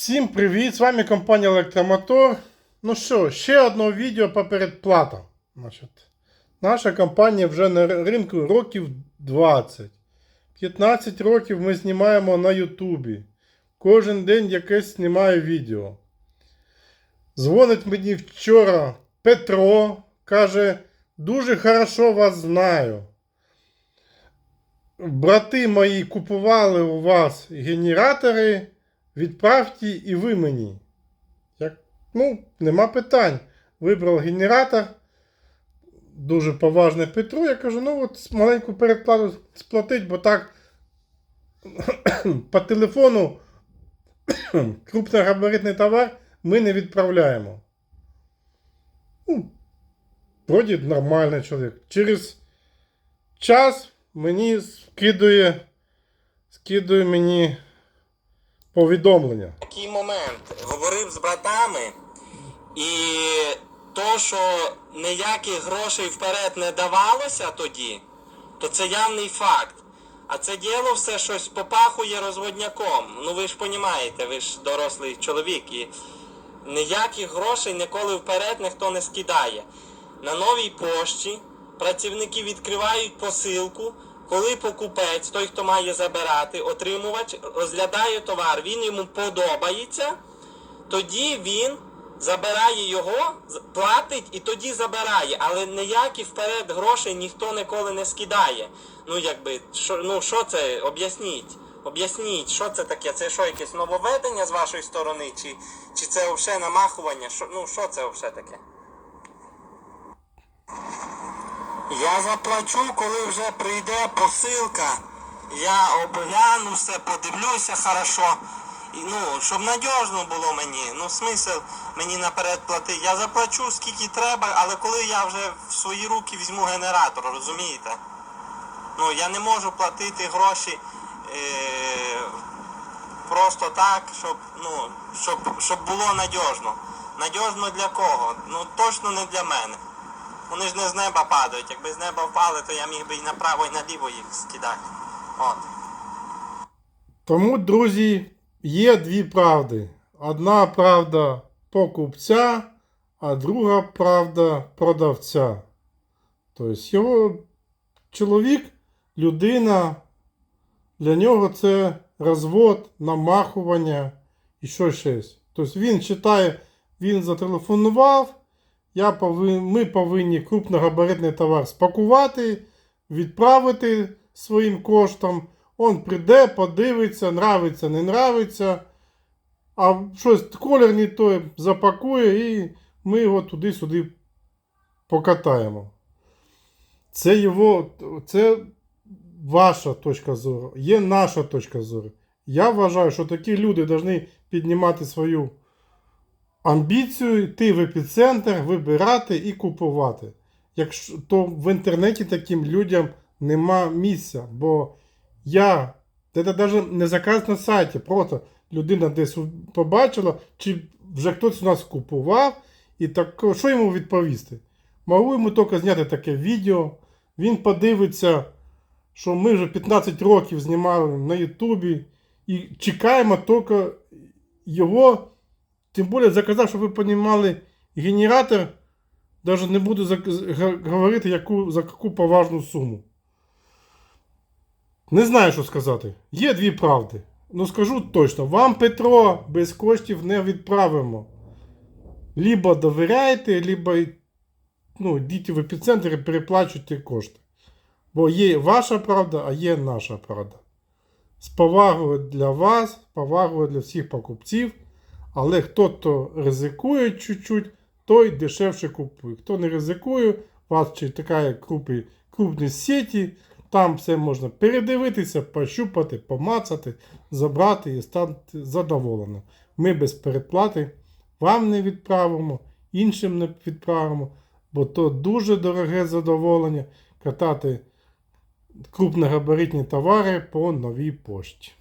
Всім привіт! З вами компанія Електромотор. Ну що, ще одне відео по передплатам. Значить, наша компанія вже на ринку років 20. 15 років ми знімаємо на Ютубі. Кожен день якесь знімаю відео. Дзвонить мені вчора Петро, каже, дуже хорошо вас знаю. Брати мої купували у вас генератори. Відправте і ви мені. Як? Ну, нема питань. Вибрав генератор. Дуже поважне Петру. Я кажу, ну от маленьку передплату сплатить, бо так по телефону крупногабаритний товар ми не відправляємо. Ну, вроді нормальний чоловік. Через час мені скидує, скидує мені повідомлення. такий момент. Говорив з братами, і то, що ніяких грошей вперед не давалося тоді, то це явний факт. А це діло все щось попахує розводняком. Ну ви ж розумієте, ви ж дорослий чоловік. І ніяких грошей ніколи вперед ніхто не скидає. На новій пошті працівники відкривають посилку, коли покупець, той, хто має забирати, отримувач, розглядає товар, він йому подобається, тоді він забирає його, платить і тоді забирає. Але ніякі вперед грошей ніхто ніколи не скидає. Ну якби, що, ну що це? Об'ясніть. Об'ясніть, що це таке? Це що, якесь нововведення з вашої сторони? Чи, чи це взагалі намахування? Що, ну що це взагалі таке? Я заплачу, коли вже прийде посилка. Я огляну все, подивлюся хорошо. І, ну, щоб надіжно було мені. Ну, смисл мені наперед платити. Я заплачу скільки треба, але коли я вже в свої руки візьму генератор, розумієте? Ну, я не можу платити гроші е- просто так, щоб, ну, щоб, щоб було надіжно. Надіжно для кого? Ну точно не для мене. Вони ж не з неба падають. Якби з неба впали, то я міг би і направо, і наліво їх скидати. От. Тому, друзі, є дві правди. Одна правда покупця, а друга правда продавця. Тобто його чоловік, людина, для нього це розвод, намахування і що щось. Тобто він читає, він зателефонував, я повин, ми повинні крупногабаритний товар спакувати, відправити своїм коштом. Он прийде, подивиться, нравиться, не нравиться. А щось колір не той запакує і ми його туди-сюди покатаємо. Це його, це ваша точка зору, є наша точка зору. Я вважаю, що такі люди повинні піднімати свою амбіцію, йти в епіцентр, вибирати і купувати. Якщо то в інтернеті таким людям нема місця, бо я це навіть не заказ на сайті, просто людина десь побачила, чи вже хтось у нас купував, і так, що йому відповісти? Могу йому тільки зняти таке відео, він подивиться, що ми вже 15 років знімали на Ютубі і чекаємо тільки його. Тим більше заказав, щоб ви розуміли, генератор, навіть не буду говорити, яку, за яку поважну суму. Не знаю, що сказати. Є дві правди. Ну скажу точно, вам Петро без коштів не відправимо. Либо довіряєте, либо ну, йдіть в епіцентр і переплачуйте кошти. Бо є ваша правда, а є наша правда. З повагою для вас, з повагою для всіх покупців. Але хто то ризикує чуть-чуть, той дешевше купує. Хто не ризикує, у вас чекає крупні, крупні сеті, там все можна передивитися, пощупати, помацати, забрати і стати задоволеним. Ми без передплати вам не відправимо, іншим не відправимо, бо то дуже дороге задоволення катати крупногабаритні товари по новій пошті.